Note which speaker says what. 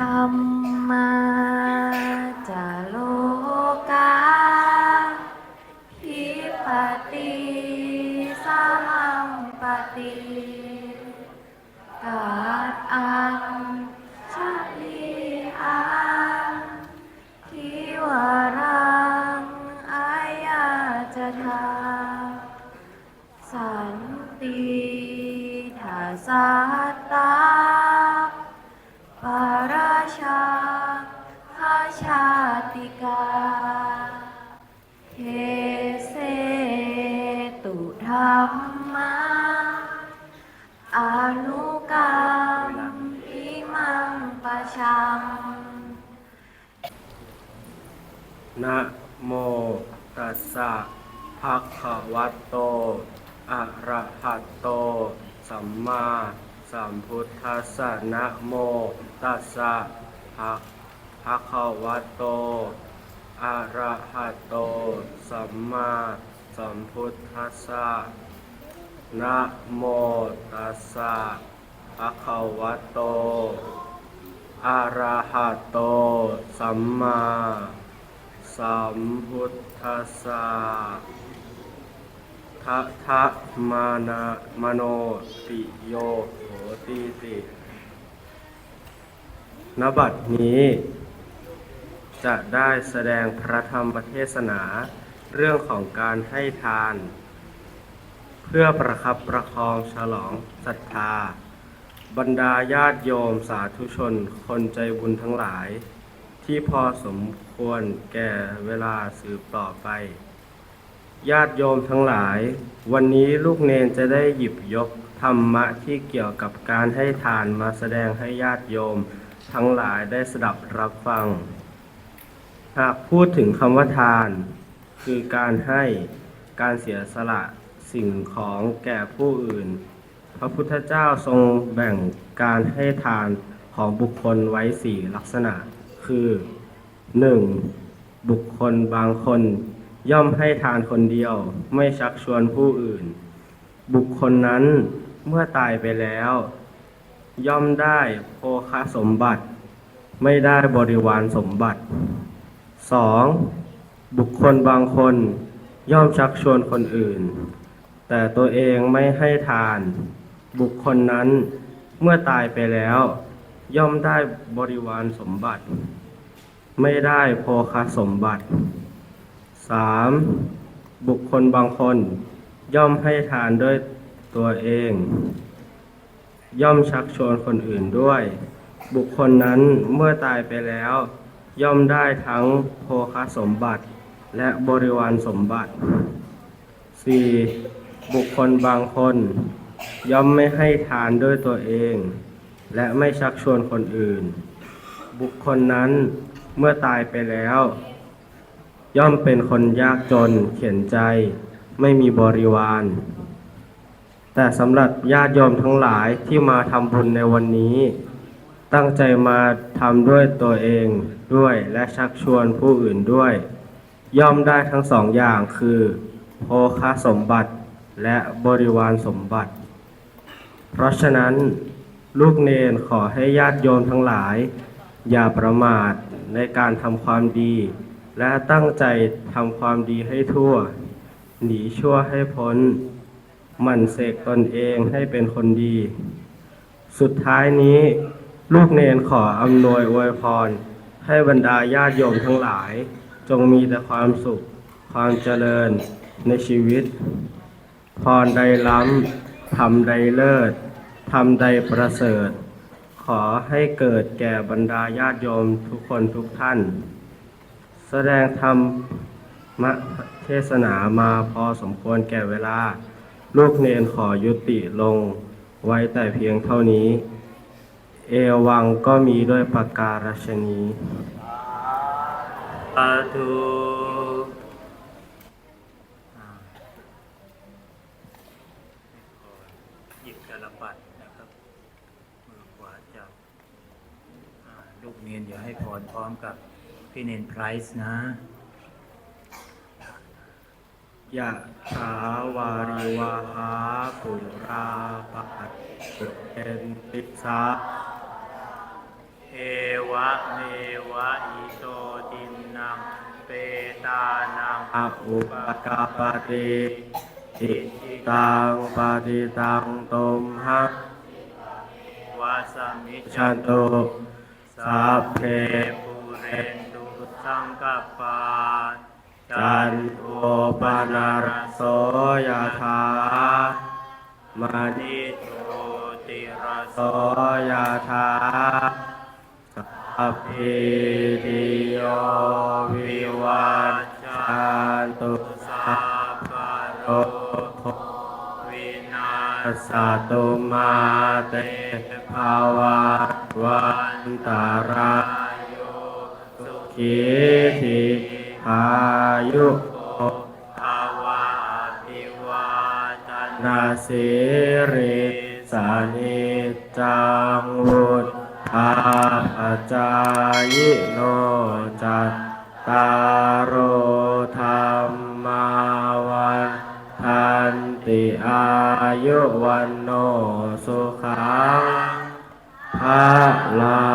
Speaker 1: รรมาจาโลกาทิปติสหังปติกาอังชะลีอาทิวรังอายาจะทาสันติทาสา ติกาเทเสตุธรรมาอนุกรรมอิมังปะชัง
Speaker 2: นะโมตัสสะภะคะวะโต อะระหะโต สัมมาสัมพุทธัสสะนะโมตัสสะภะ ภะคะวะโต อะระหะโต สัมมาสัมพุทธัสสะ นะโมตัสสะภะคะวะโต อะระหะโต สัมมาสัมพุทธัสสะทะทะมานะมโนติโยโหติตินบัดนี้ จะได้แสดงพระธรรมเทศนา เรื่องของการให้ทาน เพื่อประคับประคองฉลองศรัทธา บรรดาญาติโยมสาธุชนคนใจบุญทั้งหลาย ที่พอสมควรแก่เวลาสืบต่อไป ญาติโยมทั้งหลาย วันนี้ลูกเนนจะได้หยิบยกธรรมะที่เกี่ยวกับการให้ทานมาแสดงให้ญาติโยม ทั้งหลายได้สดับรับฟัง หากพูดถึงคำว่าทาน คือการให้การเสียสละสิ่งของแก่ผู้อื่น พระพุทธเจ้าทรงแบ่งการให้ทานของบุคคลไว้สี่ลักษณะ คือ 1. บุคคลบางคนย่อมให้ทานคนเดียวไม่ชักชวนผู้อื่น บุคคลนั้นเมื่อตายไปแล้ว ย่อมได้โภคสมบัติ ไม่ได้บริวารสมบัติ 2. บุคคลบางคนย่อมชักชวนคนอื่น แต่ตัวเองไม่ให้ทาน บุคคลนั้นเมื่อตายไปแล้ว ย่อมได้บริวารสมบัติ ไม่ได้โภคสมบัติ 3. บุคคลบางคนย่อมให้ทานด้วยตัวเอง ย่อมชักชวนคนอื่นด้วย บุคคลนั้นเมื่อตายไปแล้ว ย่อมได้ทั้งโภคสมบัติและบริวารสมบัติ 4. บุคคลบางคน ย่อมไม่ให้ทานด้วยตัวเอง และไม่ชักชวนคนอื่น บุคคลนั้นเมื่อตายไปแล้ว ย่อมเป็นคนยากจนเขียนใจ ไม่มีบริวาร แต่สำหรับญาติโยมทั้งหลายที่มาทำบุญในวันนี้ ตั้งใจมาทำด้วยตัวเอง ด้วยและชักชวนผู้อื่นด้วย ย่อมได้ทั้งสองอย่างคือ โภคสมบัติและบริวารสมบัติ เพราะฉะนั้น ลูกเนนขอให้ญาติโยมทั้งหลาย อย่าประมาทในการทำความดี และตั้งใจทำความดีให้ทั่ว หนีชั่วให้พ้นหมั่นเสกตนเองให้เป็นคนดี สุดท้ายนี้ ลูกเนนขออำนวยอวยพร ให้บรรดาญาติโยมทั้งหลาย จงมีแต่ความสุข ความเจริญในชีวิต พรใดล้ำทำใดเลิศทำใดประเสริฐ ขอให้เกิดแก่บรรดาญาติโยมทุกคนทุกท่าน แสดงธรรมเทศนามาพอสมควรแก่เวลา ลูกเนนขอยุติลงไว้แต่เพียงเท่านี้ เอวังก็มีด้วยประการฉนี้สาธุ
Speaker 3: หยิบกระปัดนะครับ มือขวาจับลูกเนียนเดี๋ยวให้พรพร้อมกับพี่เนนไพรส์นะ
Speaker 2: ยะถาวาริวาหาปุราปัตเตนติสา
Speaker 3: เอวะเมวะอิโตตินังเปตานัง
Speaker 2: อะอุปกาปติอิทิตังปฏิตังตุมหัก
Speaker 3: วาสมิจ
Speaker 2: ชันตุสัพเพ
Speaker 3: ปุเรนตุสังกปา
Speaker 2: จันโทปนารโสยธามณิ
Speaker 3: นิโตติรโส
Speaker 2: โสยธา สัพพิติโยวิวัชชันตุสัพ
Speaker 3: พะโร
Speaker 2: โค
Speaker 3: วินา
Speaker 2: สตุมาเตภาวะวันตาราย
Speaker 3: โยสุ
Speaker 2: ขีทิอายุโก
Speaker 3: ภาวะอภิวาจนา
Speaker 2: สิริสานิจังวุฒา จายโนจัตตารโธรรมาวันทันติอายุวันโนสุขังภาลา